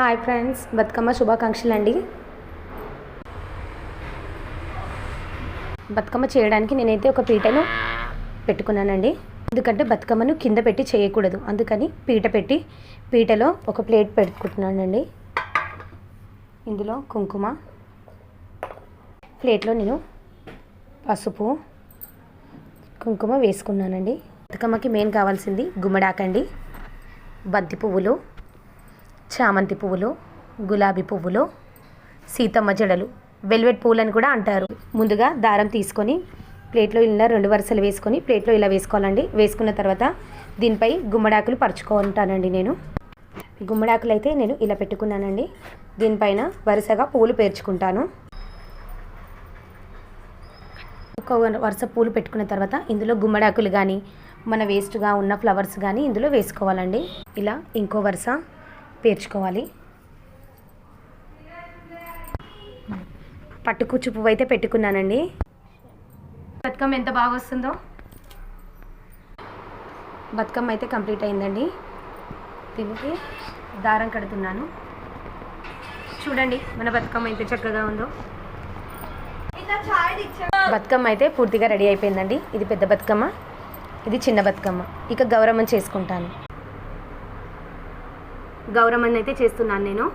Hi friends Bathukamma శుభాకాంక్షలు అండి బతుకమ్మ చేయడానికి నేనైతే ఒక పీటను పెట్టుకున్నానండి. ఎందుకంటే బతుకమ్మను కింద పెట్టి చేయకూడదు. అందుకని పీట పెట్టి పీటలో ఒక ప్లేట్ పెట్టుకుంటున్నానండి. ఇందులో కుంకుమ ప్లేట్లో నేను పసుపు కుంకుమ వేసుకున్నానండి. బతుకమ్మకి మెయిన్ కావాల్సింది గుమ్మడాకండి బంతి పువ్వులు చామంతి పువ్వులు గులాబీ పువ్వులు సీతమ్మ జడలు వెల్వెట్ పువ్వులని కూడా అంటారు. ముందుగా దారం తీసుకొని ప్లేట్లో ఇలా రెండు వరుసలు వేసుకొని ప్లేట్లో ఇలా వేసుకోవాలండి. వేసుకున్న తర్వాత దీనిపై గుమ్మడాకులు పరుచుకుంటానండి నేను. గుమ్మడాకులు అయితే నేను ఇలా పెట్టుకున్నానండి. దీనిపైన వరుసగా పూలు పేర్చుకుంటాను. ఒక వరుస పూలు పెట్టుకున్న తర్వాత ఇందులో గుమ్మడాకులు కానీ మన వేస్ట్గా ఉన్న ఫ్లవర్స్ కానీ ఇందులో వేసుకోవాలండి. ఇలా ఇంకో వరుస పేర్చుకోవాలి. పట్టుకుచ్చు పువ్వు అయితే పెట్టుకున్నానండి. బతుకమ్మ ఎంత బాగా వస్తుందో. బతుకమ్మ అయితే కంప్లీట్ అయిందండి. దీనికి దారం కడుతున్నాను. చూడండి మన బతుకమ్మ ఎంత చక్కగా ఉందో. బతుకమ్మ అయితే పూర్తిగా రెడీ అయిపోయిందండి. ఇది పెద్ద బతుకమ్మ. ఇది చిన్న బతుకమ్మ. ఇక గౌరవం చేసుకుంటాను. గౌరమ్మని అయితే చేస్తున్నాను నేను.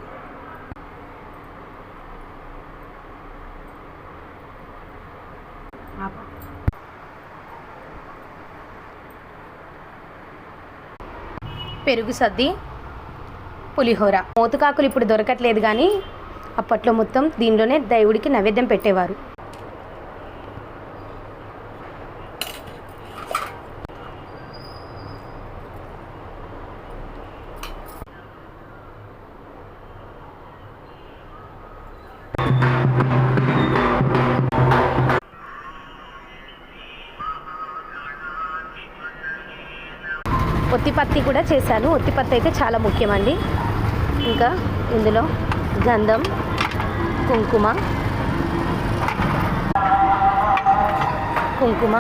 పెరుగు సద్ది పులిహోర. మోతుకాకులు ఇప్పుడు దొరకట్లేదు కానీ అప్పట్లో మొత్తం దీనిలోనే దేవుడికి నైవేద్యం పెట్టేవారు. ఒత్తిపత్తి కూడా చేశాను. ఒత్తిపత్తి అయితే చాలా ముఖ్యమండి. ఇంకా ఇందులో గంధం కుంకుమ. కుంకుమ.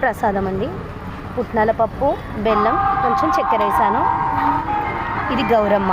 ప్రసాదం అండి పుట్నాల పప్పు బెల్లం కొంచెం చక్కెర వేసాను. ఇది గౌరమ్మ.